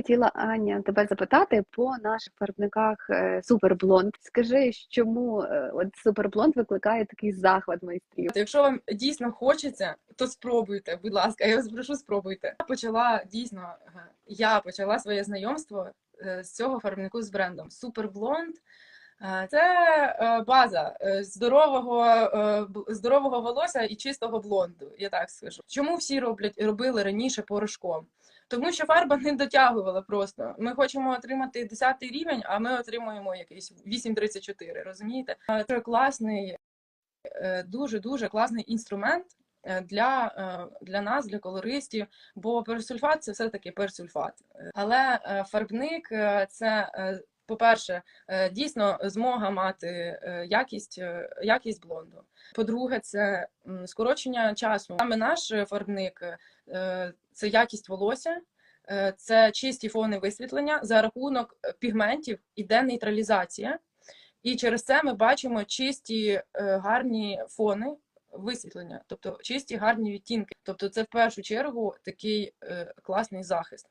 хотіла Аня тебе запитати по наших виробниках е, Суперблонд. Скажи, чому е, от Суперблонд викликає такий захват майстрів? Якщо вам дійсно хочеться, то спробуйте, будь ласка, я вас прошу, спробуйте. Я почала дійсно, е, я почала своє знайомство з цього фарбнику з брендом Суперблонд. Це е, база е, здорового, е, здорового волосся і чистого блонду. Я так скажу. Чому всі роблять робили раніше порошком? Тому що фарба не дотягувала просто. Ми хочемо отримати 10 рівень, а ми отримуємо якийсь 8,34, розумієте? Е, Це класний, дуже дуже класний інструмент е, для, е, для нас, для колористів, бо персульфат це все-таки персульфат. Е, Але е, фарбник е, це, е, по-перше, е, дійсно змога мати е, якість, е, якість блонду. По-друге, це скорочення часу. Саме наш фарбник це якість волосся. Це чисті фони висвітлення за рахунок пігментів іде нейтралізація, і через це ми бачимо чисті гарні фони висвітлення, тобто чисті гарні відтінки. Тобто, це в першу чергу такий класний захист.